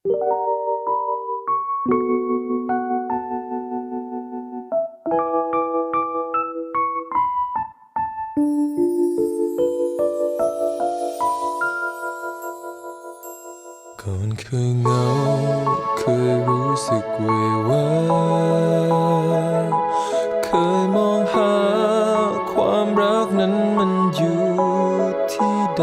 ก่อนเคยเหงาเคยรู้สึกเววาเคยมองหาความรักนั้นมันอยู่ที่ใด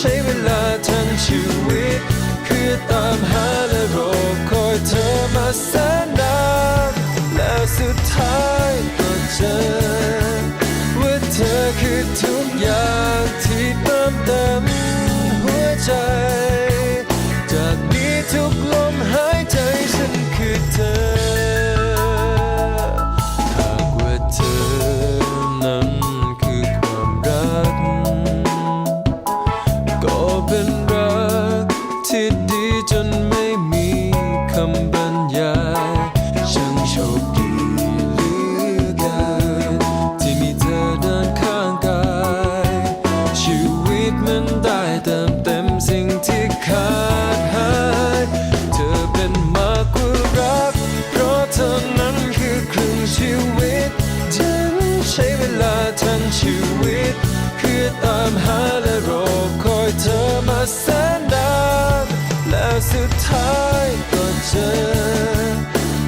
ใช้เวลาทั้งชีวิต คือตามหาและรอคอยเธอมาแสนนานแล้วสุดท้ายก็เจอ ว่าเธอคือทุกอย่างที่เติมเต็มหัวใจ จากนี้ทุกลมหายใจ ชีวิต ฉันใช้เวลาทั้งชีวิต เพื่อตามหาและรอคอยเธอมาแสนนานแล้วสุดท้ายก็เจอ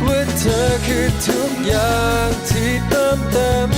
ว่าเธอคือทุกอย่างที่เติมเต็ม